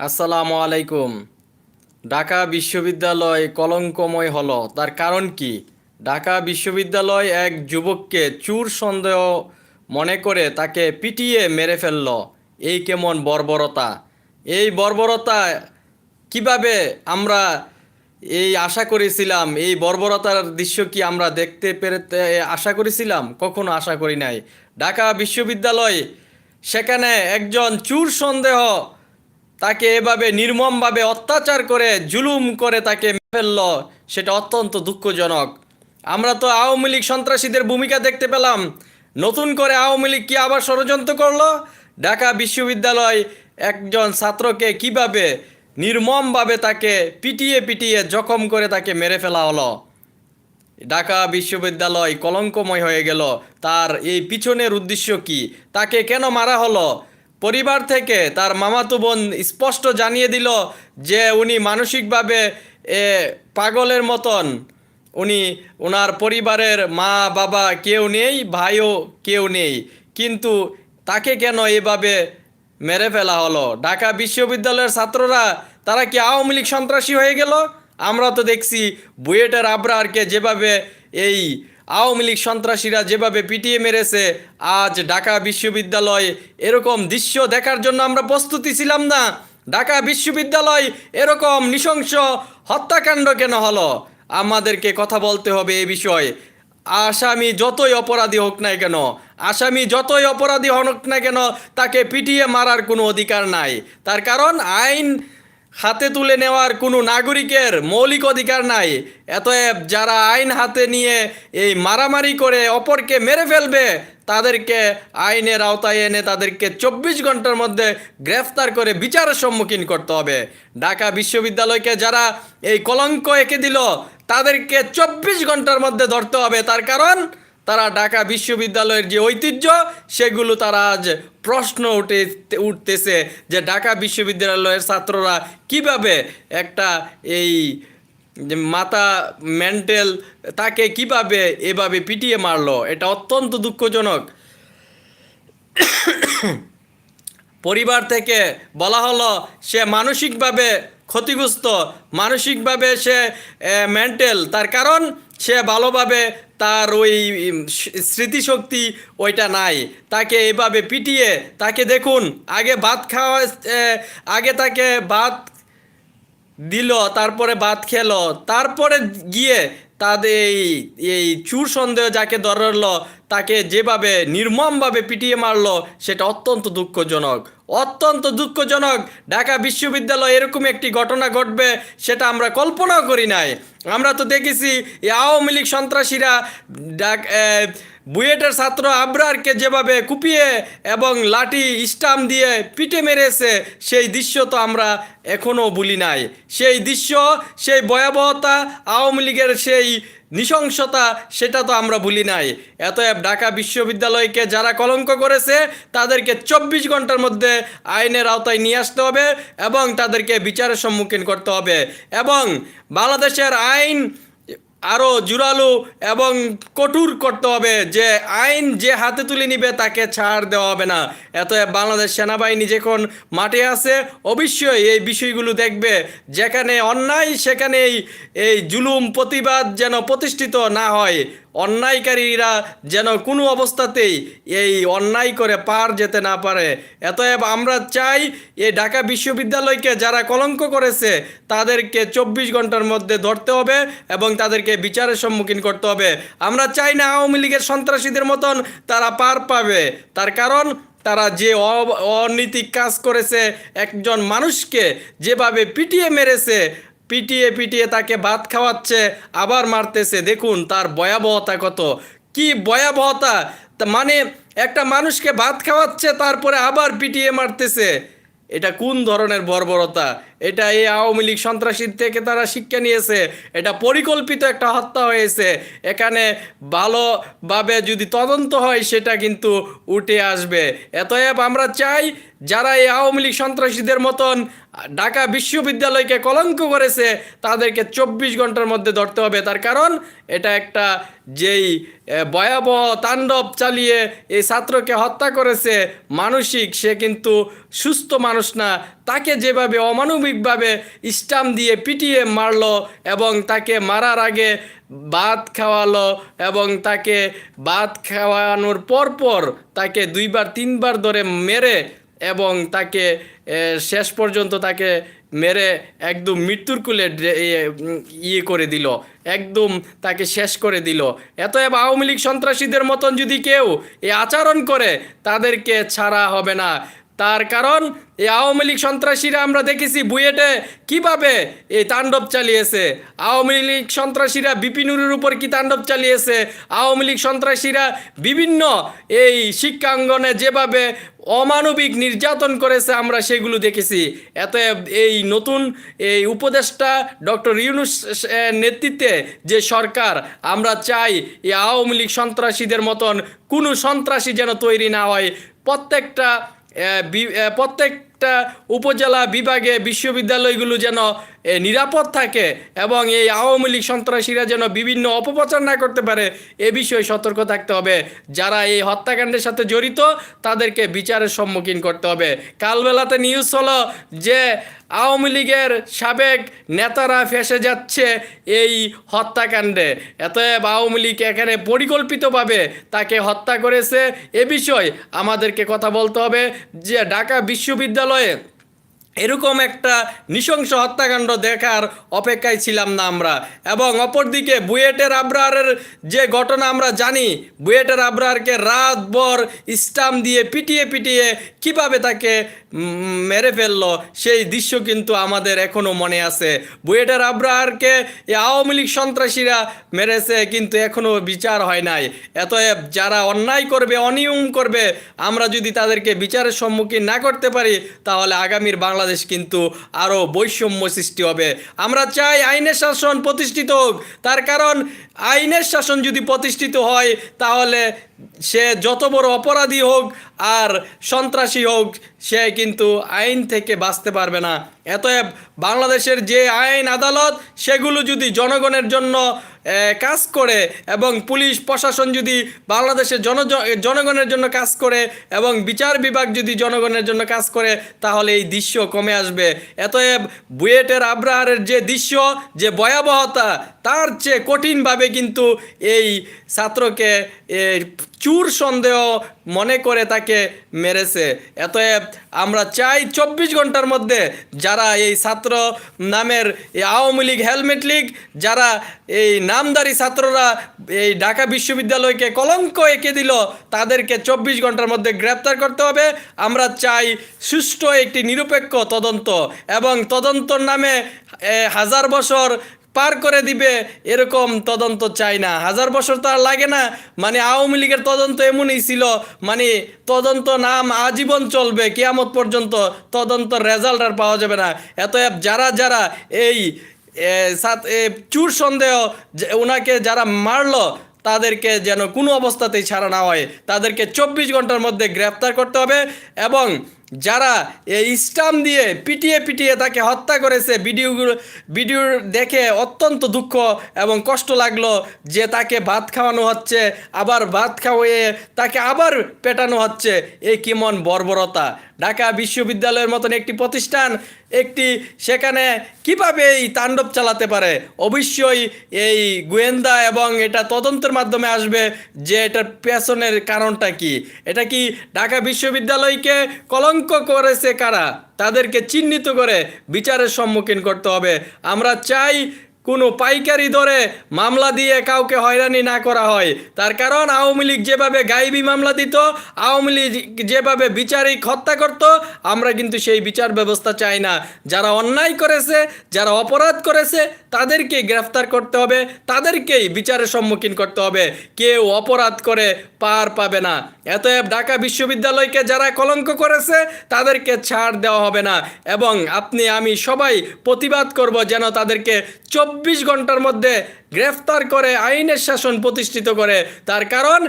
আসসালামু আলাইকুম। ঢাকা বিশ্ববিদ্যালয় কলঙ্কময় হলো। তার কারণ কি? ঢাকা বিশ্ববিদ্যালয় এক যুবককে চুর সন্দেহ মনে করে তাকে পিটিয়ে মেরে ফেলল। এই কেমন বর্বরতা? এই বর্বরতা কীভাবে আমরা এই আশা করেছিলাম? এই বর্বরতার দৃশ্য কি আমরা দেখতে পেরেতে আশা করেছিলাম? কখনো আশা করি নাই। ঢাকা বিশ্ববিদ্যালয় সেখানে একজন চুর সন্দেহ তাকে এভাবে নির্মমভাবে অত্যাচার করে, জুলুম করে তাকে ফেলল সেটা অত্যন্ত দুঃখজনক। আমরা তো আওয়ামী লীগ সন্ত্রাসীদের ভূমিকা দেখতে পেলাম। নতুন করে আওয়ামী লীগ কি আবার ষড়যন্ত্র করল? ঢাকা বিশ্ববিদ্যালয় একজন ছাত্রকে কীভাবে নির্মমভাবে তাকে পিটিয়ে পিটিয়ে জখম করে তাকে মেরে ফেলা হলো? ঢাকা বিশ্ববিদ্যালয় কলঙ্কময় হয়ে গেল। তার এই পিছনের উদ্দেশ্য কি? তাকে কেন মারা হলো? পরিবার থেকে তার মামাতো বোন স্পষ্ট জানিয়ে দিল যে উনি মানসিকভাবে পাগলের মতন। উনি ওনার পরিবারের মা, বাবা কেউ নেই, ভাইও কেউ নেই। কিন্তু তাকে কেন এভাবে মেরে ফেলা হলো? ঢাকা বিশ্ববিদ্যালয়ের ছাত্ররা, তারা কি আওয়ামী লীগ সন্ত্রাসী হয়ে গেল? আমরা তো দেখছি বুয়েটের আবরারকে যেভাবে এই আওয়ামী লীগ সন্ত্রাসীরা যেভাবে পিটিয়ে মেরেছে, আজ ঢাকা বিশ্ববিদ্যালয় এরকম দৃশ্য দেখার জন্য আমরা প্রস্তুতি ছিলাম না। ঢাকা বিশ্ববিদ্যালয় এরকম নৃশংস হত্যাকাণ্ড কেন হলো? আমাদেরকে কথা বলতে হবে এ বিষয়ে। আসামি যতই অপরাধী হোক না কেন, আসামি যতই অপরাধী হোক না কেন, তাকে পিটিয়ে মারার কোনো অধিকার নাই। তার কারণ আইন হাতে তুলে নেওয়ার কোনো নাগরিকের মৌলিক অধিকার নাই। এতএব যারা আইন হাতে নিয়ে এই মারামারি করে অপরকে মেরে ফেলবে, তাদেরকে আইনের আওতায় এনে তাদেরকে চব্বিশ ঘণ্টার মধ্যে গ্রেফতার করে বিচারের সম্মুখীন করতে হবে। ঢাকা বিশ্ববিদ্যালয়কে যারা এই কলঙ্ক এঁকে দিল, তাদেরকে চব্বিশ ঘণ্টার মধ্যে ধরতে হবে। তার কারণ তারা ঢাকা বিশ্ববিদ্যালয়ের যে ঐতিহ্য, সেগুলো তারা আজ প্রশ্ন উঠে, উঠতেছে যে ঢাকা বিশ্ববিদ্যালয়ের ছাত্ররা কীভাবে একটা এই যে মাথা মেন্টাল তাকে কীভাবে এভাবে পিটিয়ে মারলো, এটা অত্যন্ত দুঃখজনক। পরিবার থেকে বলা হলো, সে মানসিকভাবে ক্ষতিগ্রস্ত, মানসিকভাবে সে মেন্টাল তার কারণ সে ভালোভাবে তার ওই স্মৃতিশক্তি ওইটা নাই। তাকে এভাবে পিটিয়ে তাকে দেখুন, আগে ভাত খাওয়া আগে তাকে ভাত দিল, তারপরে ভাত খেলো। তারপরে গিয়ে তাদের এই এই চুর সন্দেহ যাকে ধরলো, তাকে যেভাবে নির্মমভাবে পিটিয়ে মারলো, সেটা অত্যন্ত দুঃখজনক। অত্যন্ত দুঃখজনক। ঢাকা বিশ্ববিদ্যালয় এরকম একটি ঘটনা ঘটবে, সেটা আমরা কল্পনাও করি নাই। আমরা তো দেখেছি আওয়ামী লীগ সন্ত্রাসীরা ডাক বুয়েটের ছাত্র আবরারকে যেভাবে কুপিয়ে এবং লাঠি, স্টাম্প দিয়ে পিটে মেরেছে, সেই দৃশ্য তো আমরা এখনও ভুলি নাই। সেই দৃশ্য, সেই ভয়াবহতা, আওয়ামী লীগের সেই নৃশংসতা, সেটা তো আমরা ভুলি নাই। এতএব ঢাকা বিশ্ববিদ্যালয়কে যারা কলঙ্ক করেছে, তাদেরকে চব্বিশ ঘণ্টার মধ্যে আইনের আওতায় নিয়ে আসতে হবে এবং তাদেরকে বিচারের সম্মুখীন করতে হবে। এবং বাংলাদেশের আইন আরও জোরালো এবং কঠোর করতে হবে যে আইন যে হাতে তুলে নিবে তাকে ছাড় দেওয়া হবে না। এত বাংলাদেশ সেনাবাহিনী যখন মাঠে আছে, অবশ্যই এই বিষয়গুলো দেখবে, যেখানে অন্যায় সেখানেই এই জুলুম প্রতিবাদ যেন প্রতিষ্ঠিত না হয়। অন্যায়কারীরা যেন কোনো অবস্থাতেই এই অন্যায় করে পার যেতে না পারে। এতএব আমরা চাই এই ঢাকা বিশ্ববিদ্যালয়কে যারা কলঙ্ক করেছে, তাদেরকে চব্বিশ ঘণ্টার মধ্যে ধরতে হবে এবং তাদেরকে বিচারের সম্মুখীন করতে হবে। আমরা চাই না আওয়ামী লীগের সন্ত্রাসীদের মতন তারা পার পাবে। তার কারণ, তারা যে অনৈতিক কাজ করেছে, একজন মানুষকে যেভাবে পিটিয়ে মেরেছে পিটিয়ে পিটিয়ে তাকে ভাত খাওয়াচ্ছে, আবার মারতেছে। দেখুন, তার ভয়াবহতা কত। কি ভয়াবহতা? মানে একটা মানুষকে ভাত খাওয়াচ্ছে, তারপরে আবার পিটিয়ে মারতেছে। এটা কোন ধরনের বর্বরতা? এটা এই আওয়ামী লীগ সন্ত্রাসী থেকে তারা শিক্ষা নিয়েছে। এটা পরিকল্পিত একটা হত্যা হয়েছে। এখানে ভালোভাবে যদি তদন্ত হয়, সেটা কিন্তু উঠে আসবে। এতএব আমরা চাই, যারা এই আওয়ামী লীগ সন্ত্রাসীদের মতন ঢাকা বিশ্ববিদ্যালয়কে কলঙ্ক করেছে, তাদেরকে চব্বিশ ঘণ্টার মধ্যে ধরতে হবে। তার কারণ, এটা একটা যেই ভয়াবহ তাণ্ডব চালিয়ে এই ছাত্রকে হত্যা করেছে, মানসিক, সে কিন্তু সুস্থ মানুষ না। তাকে যেভাবে অমানবিকভাবে স্টাম দিয়ে পিটিয়ে মারল এবং তাকে মারার আগে ভাত খাওয়ালো এবং তাকে ভাত খাওয়ানোর পর পর তাকে দুইবার, তিনবার ধরে মেরে এবং তাকে শেষ পর্যন্ত তাকে মেরে একদম মৃত্যুর কুলে ইয়ে করে দিল, একদম তাকে শেষ করে দিল। এতএব আওয়ামী লীগ সন্ত্রাসীদের মতন যদি কেউ এ আচরণ করে, তাদেরকে ছাড়া হবে না। তার কারণ, এই আওয়ামী লীগ সন্ত্রাসীরা আমরা দেখেছি বুয়েটে কীভাবে এই তাণ্ডব চালিয়েছে। আওয়ামী লীগ সন্ত্রাসীরা বিপিনুরের উপর কি তাণ্ডব চালিয়েছে? আওয়ামী লীগ সন্ত্রাসীরা বিভিন্ন এই শিক্ষাঙ্গনে যেভাবে অমানবিক নির্যাতন করেছে আমরা সেগুলো দেখেছি। এত এই নতুন এই উপদেষ্টা ডক্টর ইউনুস নেতৃত্বে যে সরকার, আমরা চাই এই আওয়ামী লীগ সন্ত্রাসীদের মতন কোনো সন্ত্রাসী যেন তৈরি না হয়। প্রত্যেকটা প্রত্যেকটা উপজেলা বিভাগে বিশ্ববিদ্যালয়গুলো যেন নিরাপদ থাকে এবং এই আওয়ামী লীগ সন্ত্রাসীরা যেন বিভিন্ন অপপ্রচার না করতে পারে, এ বিষয়ে সতর্ক থাকতে হবে। যারা এই হত্যাকাণ্ডের সাথে জড়িত, তাদেরকে বিচারের সম্মুখীন করতে হবে। কালবেলাতে নিউজ হলো যে আওয়ামী লীগের সাবেক নেতারা ফেসে যাচ্ছে এই হত্যাকাণ্ডে। এতএব আওয়ামী লীগ এখানে পরিকল্পিতভাবে তাকে হত্যা করেছে। এ বিষয়ে আমাদেরকে কথা বলতে হবে যে ঢাকা বিশ্ববিদ্যালয়ে এরকম একটা নৃশংস হত্যাকাণ্ড দেখার অপেক্ষায় ছিলাম না আমরা। এবং অপরদিকে বুয়েটের আবরারের যে ঘটনা আমরা জানি, বুয়েটের আবরারকে রাতভর স্টাম দিয়ে পিটিয়ে পিটিয়ে কীভাবে তাকে মেরে ফেলল। সেই দৃশ্য কিন্তু আমাদের এখনও মনে আছে। বুয়েটার আব্রাহারকে আওয়ামী লীগ সন্ত্রাসীরা মেরেছে, কিন্তু এখনও বিচার হয় নাই। এতএব যারা অন্যায় করবে, অনিয়ম করবে, আমরা যদি তাদেরকে বিচারের সম্মুখীন না করতে পারি, তাহলে আগামীর বাংলাদেশ কিন্তু আরও বৈষম্য সৃষ্টি হবে। আমরা চাই আইনের শাসন প্রতিষ্ঠিত হোক। তার কারণ, আইনের শাসন যদি প্রতিষ্ঠিত হয়, তাহলে সে যত বড় অপরাধী হোক আর সন্ত্রাসী হোক, সে কিন্তু আইন থেকে বাঁচতে পারবে না। এতএব বাংলাদেশের যে আইন আদালত, সেগুলো যদি জনগণের জন্য কাজ করে এবং পুলিশ, প্রশাসন যদি বাংলাদেশের জন জনগণের জন্য কাজ করে এবং বিচার বিভাগ যদি জনগণের জন্য কাজ করে, তাহলে এই দৃশ্য কমে আসবে। এতএব বুয়েটের আব্রাহারের যে দৃশ্য, যে ভয়াবহতা, তার চেয়ে কঠিনভাবে কিন্তু এই ছাত্রকে চুর সন্দেহ মনে করে তাকে মেরেছে। এতএব আমরা চাই চব্বিশ ঘণ্টার মধ্যে যারা এই ছাত্র নামের এই আওয়ামী লীগ, হেলমেট লীগ, যারা এই নামদারি ছাত্ররা এই ঢাকা বিশ্ববিদ্যালয়কে কলঙ্ক এঁকে দিল, তাদেরকে চব্বিশ ঘণ্টার মধ্যে গ্রেপ্তার করতে হবে। আমরা চাই সুষ্ঠু একটি নিরপেক্ষ তদন্ত এবং তদন্তর নামে হাজার বছর পার করে দিবে, এরকম তদন্ত চাই না। হাজার বছর তো আর লাগে না মানে আওয়ামী লীগের তদন্ত এমনই ছিল মানে তদন্ত নাম আজীবন চলবে, কিয়ামত পর্যন্ত তদন্ত রেজাল্ট আর পাওয়া যাবে না। এতএব যারা যারা এই চুর সন্দেহ ওনাকে যারা মারলো, তাদেরকে যেন কোনো অবস্থাতেই ছাড়া না হয়। তাদেরকে চব্বিশ ঘণ্টার মধ্যে গ্রেপ্তার করতে হবে এবং যারা এই স্টাম দিয়ে পিটিয়ে পিটিয়ে তাকে হত্যা করেছে, ভিডিওগুলো ভিডিও দেখে অত্যন্ত দুঃখ এবং কষ্ট লাগল যে তাকে ভাত খাওয়ানো হচ্ছে, আবার ভাত খাওয়িয়ে তাকে আবার পেটানো হচ্ছে। এই কেমন বর্বরতা। ঢাকা বিশ্ববিদ্যালয়ের মতন একটি প্রতিষ্ঠান, একটি সেখানে কীভাবে এই তাণ্ডব চালাতে পারে? অবশ্যই এই গোয়েন্দা এবং এটা তদন্তের মাধ্যমে আসবে যে এটার পেছনের কারণটা কি। এটা কি ঢাকা বিশ্ববিদ্যালয়কে কলঙ্ক করেছে কারা? তাদেরকে চিহ্নিত করে বিচারের সম্মুখীন করতে হবে। আমরা চাই কোনো পাইকারি দরে মামলা দিয়ে কাউকে হয়রানি না করা হয়। তার কারণ আওয়ামী লীগ যেভাবে গাইবি মামলা দিত, আওয়ামী লীগ যেভাবে বিচারিক হত্যা করত, আমরা কিন্তু সেই বিচার ব্যবস্থা চাই না। যারা অন্যায় করেছে, যারা অপরাধ করেছে তাদেরকে গ্রেফতার করতে হবে, তাদেরকেই বিচারের সম্মুখীন করতে হবে। কেউ অপরাধ করে পার পাবে না। এতএব ঢাকা বিশ্ববিদ্যালয়কে যারা কলঙ্ক করেছে, তাদেরকে ছাড় দেওয়া হবে না। এবং আপনি, আমি সবাই প্রতিবাদ করব যেন তাদেরকে চব্বিশ ঘণ্টার মধ্যে গ্রেফতার করে, আইনের শাসন প্রতিষ্ঠিত করে। তার কারণ,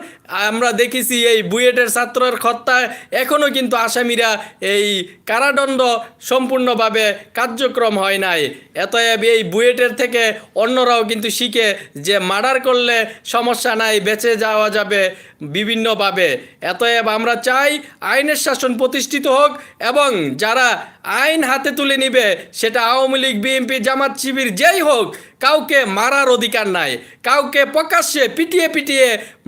আমরা দেখেছি এই বুয়েটের ছাত্রের হত্যায় এখনও কিন্তু আসামিরা এই কারাদণ্ড সম্পূর্ণভাবে কার্যক্রম হয় নাই। এতএব এই বুয়েটের থেকে অন্যরাও কিন্তু শিখে যে মার্ডার করলে সমস্যা নাই, বেঁচে যাওয়া যাবে বিভিন্নভাবে। এতএব আমরা চাই আইনের শাসন প্রতিষ্ঠিত হোক এবং যারা আইন হাতে তুলে নিবে, সেটা আওয়ামী লীগ, বিএনপি, জামাত, শিবির, যেই হোক, কাউকে মারার অধিকার নাই। কাউকে প্রকাশ্যে পিটিয়ে পিটিয়ে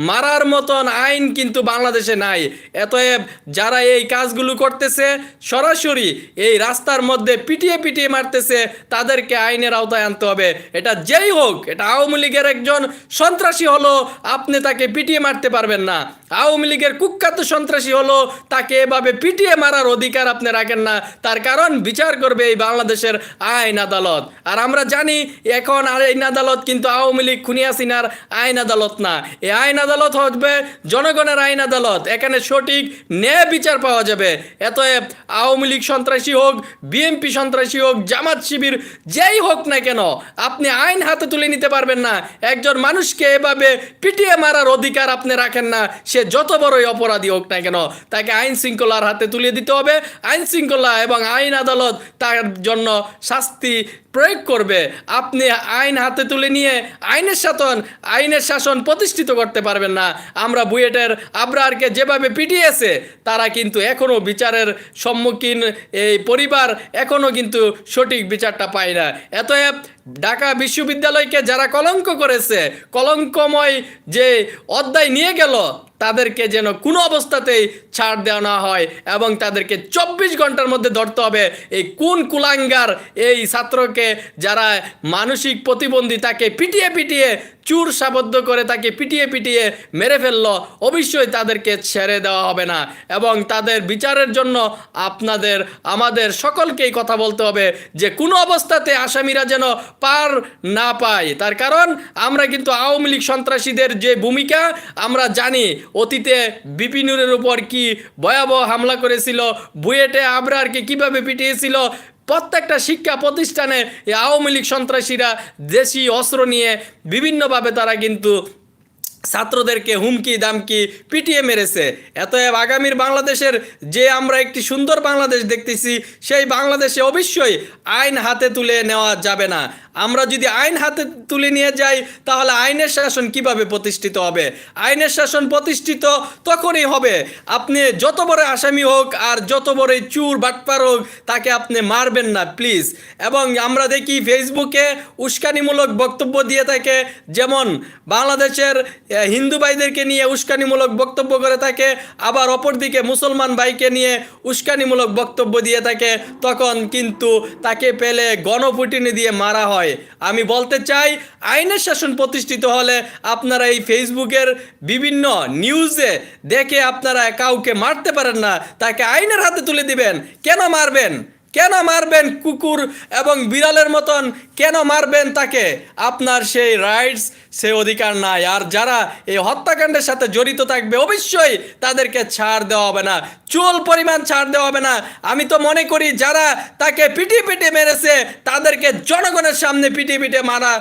মারার মতন আইন কিন্তু বাংলাদেশে নাই। এতএব যারা এই কাজগুলো করতেছে, সরাসরি এই রাস্তার মধ্যে পিটিয়ে পিটিয়ে মারতেছে, তাদেরকে আইনের আওতায় আনতে হবে। এটা যেই হোক, এটা আওয়ামী লীগের একজন সন্ত্রাসী হলো, আপনি তাকে পিটিয়ে মারতে পারবেন না। আওয়ামী লীগের কুখ্যাত সন্ত্রাসী হলো, তাকে এভাবে পিটিয়ে মারার অধিকার আপনি রাখেন না। তার কারণ বিচার করবে এই বাংলাদেশের আইন আদালত। আর আমরা জানি, এখন আইন আদালত কিন্তু আওয়ামী লীগ খুনি হাসিনার আইন আদালত না। এই আইন আদালত হবে জনগণের আইন আদালত। এখানে সঠিক ন্যায় বিচার পাওয়া যাবে। এতএব আওয়ামী লীগ সন্ত্রাসী হোক, বিএনপি সন্ত্রাসী হোক, জামাত শিবির, যেই হোক না কেন, আপনি আইন হাতে তুলে নিতে পারবেন না। একজন মানুষকে এভাবে পিটিয়ে মারার অধিকার আপনি রাখেন না। সে যত বড়ই অপরাধী হোক না কেন, তাকে আইন শৃঙ্খলার হাতে তুলে দিতে হবে। আইন শৃঙ্খলা এবং আইন আদালত তার জন্য শাস্তি প্রয়োগ করবে। আপনি আইন হাতে তুলে নিয়ে আইনের শাসন আইনের শাসন প্রতিষ্ঠিত করতে পারবেন না। আমরা বুয়েটের আবরারকে যেভাবে পিটিয়েছে, তারা কিন্তু এখনও বিচারের সম্মুখীন এই পরিবার এখনও কিন্তু সঠিক বিচারটা পায় না। এতএব ঢাকা বিশ্ববিদ্যালয়কে যারা কলঙ্ক করেছে, কলঙ্কময় যে অধ্যায় নিয়ে গেল তাদেরকে যেন কোনো অবস্থাতেই ছাড় দেওয়া না হয় এবং তাদেরকে চব্বিশ ঘণ্টার মধ্যে ধরতে হবে। এই কোন কুলাঙ্গার এই ছাত্রকে যারা মানসিক প্রতিবন্ধী তাকে পিটিয়ে পিটিয়ে চুর সাবদ্ধ করে তাকে পিটিয়ে পিটিয়ে মেরে ফেলল। অবশ্যই তাদেরকে ছেড়ে দেওয়া হবে না এবং তাদের বিচারের জন্য আপনাদের, আমাদের সকলকেই কথা বলতে হবে যে কোনো অবস্থাতে আসামিরা যেন পার না পায়। তার কারণ, আমরা কিন্তু আওয়ামী লীগ সন্ত্রাসীদের যে ভূমিকা, আমরা জানি অতীতে বিপিনুরের উপর কি ভয়াবহ হামলা করেছিল, বুয়েটে আবরারকে কীভাবে পিটিয়েছিল প্রত্যেকটা শিক্ষা প্রতিষ্ঠানে আওয়ামী লীগ সন্ত্রাসীরা দেশি অস্ত্র নিয়ে বিভিন্নভাবে তারা কিন্তু ছাত্রদেরকে হুমকি, দামকি পিটিয়ে মেরেছে। এতএব আগামীর বাংলাদেশের যে আমরা একটি সুন্দর বাংলাদেশ দেখতেছি, সেই বাংলাদেশে অবশ্যই আইন হাতে তুলে নেওয়া যাবে না। আমরা যদি আইন হাতে তুলে নিয়ে যাই, তাহলে আইনের শাসন কীভাবে প্রতিষ্ঠিত হবে? আইনের শাসন প্রতিষ্ঠিত তখনই হবে। আপনি যত বড় আসামি হোক আর যত বড় চুর, বাটপার হোক, তাকে আপনি মারবেন না প্লিজ এবং আমরা দেখি ফেসবুকে উস্কানিমূলক বক্তব্য দিয়ে থাকে, যেমন বাংলাদেশের হিন্দু ভাইদেরকে নিয়ে উস্কানিমূলক বক্তব্য করে থাকে, আবার অপরদিকে মুসলমান ভাইকে নিয়ে উস্কানিমূলক বক্তব্য দিয়ে থাকে, তখন কিন্তু তাকে পেলে গণপুটিনি দিয়ে মারা হয়। আমি বলতে চাই, আইনের শাসন প্রতিষ্ঠিত হলে আপনারা এই ফেসবুকের বিভিন্ন নিউজে দেখে আপনারা কাউকে মারতে পারেন না, তাকে আইনের হাতে তুলে দিবেন। কেন মারবেন? কেন মারবেন কুকুর এবং বিড়ালের মতন? কেন মারবেন তাকে? আপনার সেই রাইটস সে অধিকার নাই। আর যারা এই হত্যাকাণ্ডের সাথে জড়িত থাকবে, অবশ্যই তাদেরকে ছাড় দেওয়া হবে না। চুল পরিমাণ ছাড় দেওয়া হবে না। আমি তো মনে করি যারা তাকে পিটিয়ে পিটিয়ে মেরেছে, তাদেরকে জনগণের সামনে পিটিয়ে পিটিয়ে মারা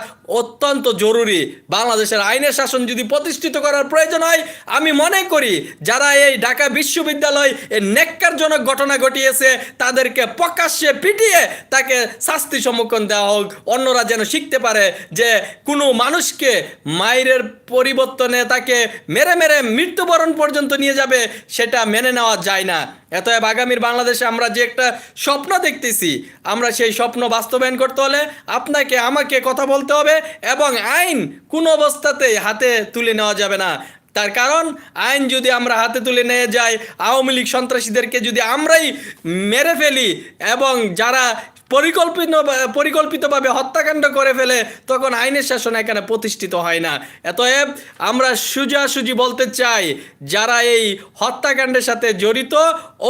অত্যন্ত জরুরি। বাংলাদেশের আইনের শাসন যদি প্রতিষ্ঠিত করার প্রয়োজন হয়, আমি মনে করি যারা এই ঢাকা বিশ্ববিদ্যালয় এই নেককারজনক ঘটনা ঘটিয়েছে, তাদেরকে প্রকাশ্যে পিটিয়ে তাকে শাস্তি সম্মুখীন দেওয়া হোক। অন্যরা যেন শিখতে পারে যে কোনো মানুষকে মায়ের পরিবর্তনে তাকে মেরে মেরে মৃত্যুবরণ পর্যন্ত নিয়ে যাবে, সেটা মেনে নেওয়া যায় না। এতএব আগামীর বাংলাদেশে আমরা যে একটা স্বপ্ন দেখতেছি, আমরা সেই স্বপ্ন বাস্তবায়ন করতে হলে আপনাকে, আমাকে কথা বলতে হবে এবং আইন কোনো অবস্থাতেই হাতে তুলে নেওয়া যাবে না। তার কারণ, আইন যদি আমরা হাতে তুলে নিয়ে যাই, আওয়ামী লীগ সন্ত্রাসীদেরকে যদি আমরাই মেরে ফেলি এবং যারা পরিকল্পিত পরিকল্পিতভাবে হত্যাকাণ্ড করে ফেলে তখন আইনের শাসন এখানে প্রতিষ্ঠিত হয় না। এতএব আমরা সোজাসুজি বলতে চাই, যারা এই হত্যাকাণ্ডের সাথে জড়িত,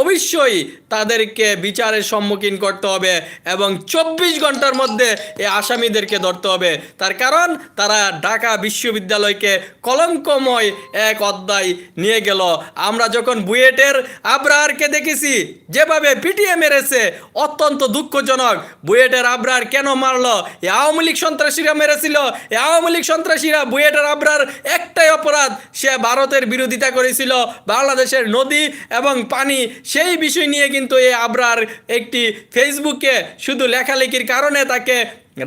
অবশ্যই তাদেরকে বিচারের সম্মুখীন করতে হবে এবং চব্বিশ ঘণ্টার মধ্যে এই আসামিদেরকে ধরতে হবে। তার কারণ, তারা ঢাকা বিশ্ববিদ্যালয়কে কলঙ্কময় এক অধ্যায় নিয়ে গেল। আমরা যখন বুয়েটের আবরারকে দেখেছি, যেভাবে পিটিএ মেরেছে, অত্যন্ত দুঃখজনক। বুয়েটের আবরার কেন মারল? এ আওয়ামী লীগ সন্ত্রাসীরা মেরেছিল। এ আওয়ামী লীগ সন্ত্রাসীরা বুয়েটের আবরার একটাই অপরাধ, সে ভারতের বিরোধিতা করেছিল, বাংলাদেশের নদী এবং পানি। সেই বিষয় নিয়ে কিন্তু এই আবরার একটি ফেসবুকে শুধু লেখালেখির কারণে তাকে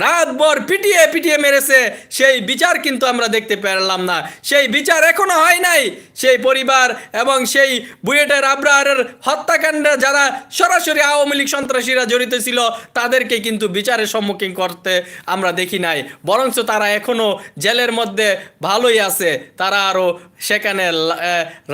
রাতভর পিটিয়ে পিটিয়ে মেরেছে। সেই বিচার কিন্তু আমরা দেখতে পেলাম না। সেই বিচার এখনও হয় নাই। সেই পরিবার এবং সেই বুয়েটের আবরারের হত্যাকাণ্ডে যারা সরাসরি আওয়ামী লীগ সন্ত্রাসীরা জড়িত ছিল, তাদেরকে কিন্তু বিচারের সম্মুখীন করতে আমরা দেখি নাই। বরঞ্চ তারা এখনও জেলের মধ্যে ভালোই আছে। তারা আরও সেখানে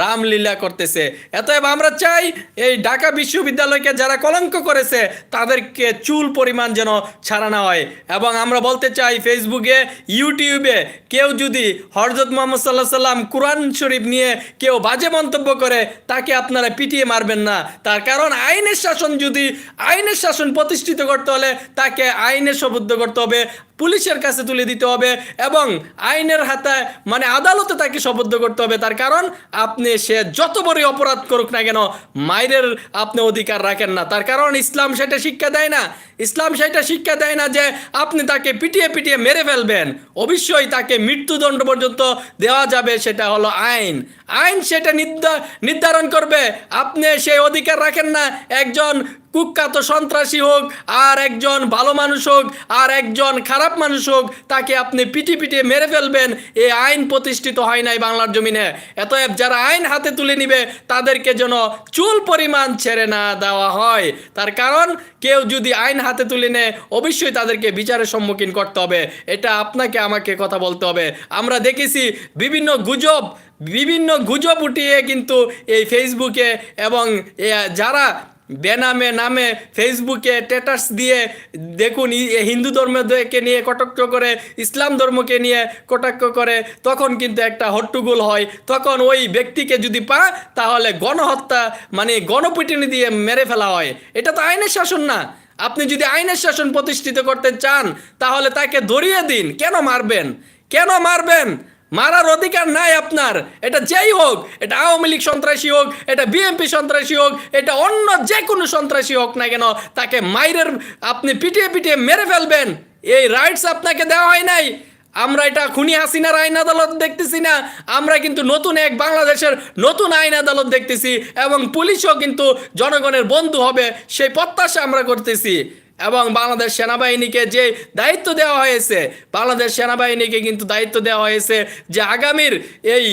রামলীলা করতেছে। এতএব আমরা চাই এই ঢাকা বিশ্ববিদ্যালয়কে যারা কলঙ্ক করেছে, তাদেরকে চুল পরিমাণ যেন ছাড়ানো হয়। এবং আমরা বলতে চাই ফেসবুকে, ইউটিউবে কেউ যদি হরজত মোহাম্মদ সাল্লাহ সাল্লাম কোরআন শরীফ নিয়ে কেউ বাজে মন্তব্য করে, তাকে আপনারা পিটিয়ে মারবেন না। তার কারণ আইনের শাসন যদি, আইনের শাসন প্রতিষ্ঠিত করতে হলে তাকে আইনে সবুদ্ধ করতে হবে। পুলিশের কাছে তুলে দিতে হবে এবং আইনের হাতায় মানে আদালতে তাকে শবদ্ধ করতে হবে। তার কারণ, আপনি সে যত বড়ই অপরাধ করুক না কেন, মায়ের আপনি অধিকার রাখেন না। তার কারণ, ইসলাম সেটা শিক্ষা দেয় না। ইসলাম সেটা শিক্ষা দেয় না যে, আপনি তাকে পিটিয়ে পিটিয়ে মেরে ফেলবেন। অবশ্যই তাকে মৃত্যুদণ্ড পর্যন্ত দেওয়া যাবে, সেটা হলো আইন। আইন সেটা নির্ধারণ করবে। আপনি সেই অধিকার রাখেন না, একজন কুখ্যাত সন্ত্রাসী হোক আর একজন ভালো মানুষ হোক আর একজন খারাপ মানুষ হোক তাকে আপনি পিটি পিটিয়ে মেরে ফেলবেন। এই আইন প্রতিষ্ঠিত হয় নাই বাংলার জমিনে। এতএব যারা আইন হাতে তুলে নিবে তাদেরকে যেন চুল পরিমাণ ছেড়ে না দেওয়া হয়। তার কারণ কেউ যদি আইন হাতে তুলে নেয় অবশ্যই তাদেরকে বিচারের সম্মুখীন করতে হবে। এটা আপনাকে আমাকে কথা বলতে হবে। আমরা দেখেছি বিভিন্ন গুজব বিভিন্ন গুজব উঠিয়ে কিন্তু এই ফেসবুকে এবং এ, যারা বেনামে, নামে ফেসবুকে স্ট্যাটাস দিয়ে দেখুন হিন্দু ধর্মকে নিয়ে কটাক্ষ করে, ইসলাম ধর্মকে নিয়ে কটাক্ষ করে, তখন কিন্তু একটা হট্টগোল হয়। তখন ওই ব্যক্তিকে যদি পা তাহলে গণহত্যা মানে গণপিটুনি দিয়ে মেরে ফেলা হয়। এটা তো আইনের শাসন না। আপনি যদি আইনের শাসন প্রতিষ্ঠিত করতে চান, তাহলে তাকে ধরিয়ে দিন। কেন মারবেন? কেন মারবেন? মারার অধিকার নাই আপনার। এটা যেই হোক, এটা আওয়ামী লীগ সন্ত্রাসী হোক, এটা বিএনপি সন্ত্রাসী হোক, এটা অন্য যে কোনো সন্ত্রাসী হোক না কেন, তাকে মাইরের আপনি পিটিয়ে পিটিয়ে মেরে ফেলবেন। এই রাইটস আপনাকে দেওয়া হয় নাই। আমরা এটা খুনি হাসিনার আইন আদালত দেখতেছি না। আমরা কিন্তু নতুন এক বাংলাদেশের নতুন আইন আদালত দেখতেছি এবং পুলিশও কিন্তু জনগণের বন্ধু হবে, সেই প্রত্যাশা আমরা করতেছি। এবং বাংলাদেশ সেনাবাহিনীকে যে দায়িত্ব দেওয়া হয়েছে, বাংলাদেশ সেনাবাহিনীকে কিন্তু দায়িত্ব দেওয়া হয়েছে যে আগামীর এই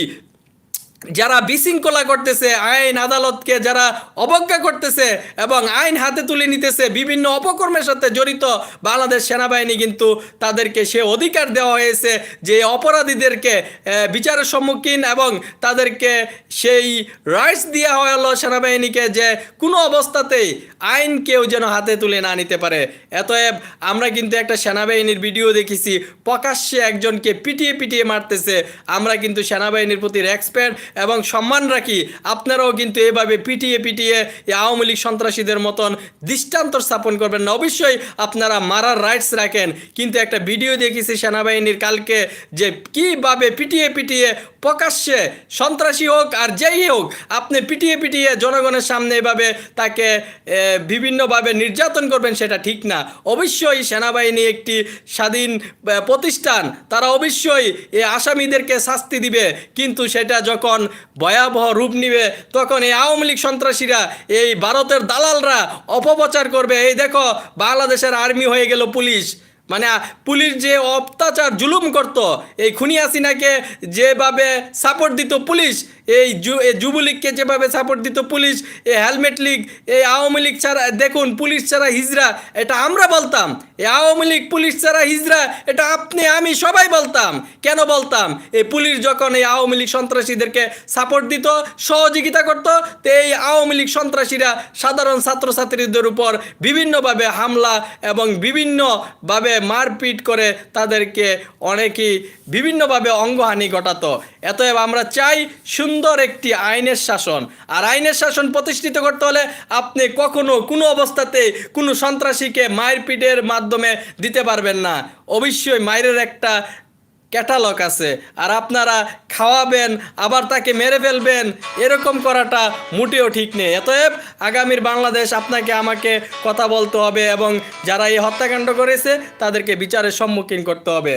যারা বিশৃঙ্খলা করতেছে, আইন আদালতকে যারা অবজ্ঞা করতেছে এবং আইন হাতে তুলে নিতেছে, বিভিন্ন অপকর্মের সাথে জড়িত বাংলাদেশ সেনাবাহিনী কিন্তু তাদেরকে সে অধিকার দেওয়া হয়েছে যে অপরাধীদেরকে বিচারের সম্মুখীন এবং তাদেরকে সেই রাইটস দেওয়া হলো সেনাবাহিনীকে যে কোনো অবস্থাতেই আইন কেউ যেন হাতে তুলে না নিতে পারে। এতএব আমরা কিন্তু একটা সেনাবাহিনীর ভিডিও দেখেছি, প্রকাশ্যে একজনকে পিটিয়ে পিটিয়ে মারতেছে। আমরা কিন্তু সেনাবাহিনীর প্রতি রেসপেক্ট এবং সম্মান রাখি, আপনারাও কিন্তু এভাবে পিটিয়ে পিটিয়ে আওয়ামী লীগ সন্ত্রাসীদের মতন দৃষ্টান্ত স্থাপন করবেন না। অবশ্যই আপনারা মারার রাইটস রাখেন। কিন্তু একটা ভিডিও দেখেছি সেনাবাহিনীর কালকে যে কীভাবে পিটিয়ে পিটিয়ে প্রকাশ্যে সন্ত্রাসী হোক আর যেই হোক, আপনি পিটিয়ে পিটিয়ে জনগণের সামনে এভাবে তাকে বিভিন্নভাবে নির্যাতন করবেন সেটা ঠিক না। অবশ্যই সেনাবাহিনী একটি স্বাধীন প্রতিষ্ঠান, তারা অবশ্যই এই আসামিদেরকে শাস্তি দিবে। কিন্তু সেটা যখন ভয়াবহ রূপ নিবে, তখন এই আওয়ামী লীগ সন্ত্রাসীরা, এই ভারতের দালালরা অপপ্রচার করবে। এই দেখো, বাংলাদেশের আর্মি হয়ে গেল পুলিশ। মানে পুলিশ যে অত্যাচার জুলুম করত, এই খুনি হাসিনাকে যেভাবে সাপোর্ট দিত পুলিশ এই যুবলীগকে যেভাবে সাপোর্ট দিত পুলিশ, এই হেলমেট লীগ এই আওয়ামী লীগ ছাড়া, দেখুন, পুলিশ ছাড়া হিজরা এটা আমরা বলতাম। এই আওয়ামী লীগ, পুলিশ ছাড়া হিজরা এটা আপনি, আমি সবাই বলতাম। কেন বলতাম? এই পুলিশ যখন এই আওয়ামী লীগ সন্ত্রাসীদেরকে সাপোর্ট দিত, সহযোগিতা করত, তো এই আওয়ামী লীগ সন্ত্রাসীরা সাধারণ ছাত্রছাত্রীদের উপর বিভিন্নভাবে হামলা এবং বিভিন্নভাবে মারপিট করে তাদেরকে অনেকেই বিভিন্নভাবে অঙ্গহানি ঘটাতো। এতএব আমরা চাই সুন্দর একটি আইনের শাসন। আর আইনের শাসন প্রতিষ্ঠিত করতে হলে আপনি কখনো কোনো অবস্থাতে কোনো সন্ত্রাসীকে মারপিটের মাধ্যমে দিতে পারবেন না। অবশ্যই মায়ের একটা ক্যাটালগ আছে। আর আপনারা খাওয়াবেন, আবার তাকে মেরে ফেলবেন, এরকম করাটা মোটেও ঠিক নেই। অতএব আগামীর বাংলাদেশ আপনাকে আমাকে কথা বলতে হবে এবং যারা এই হত্যাকাণ্ড করেছে তাদেরকে বিচারের সম্মুখীন করতে হবে।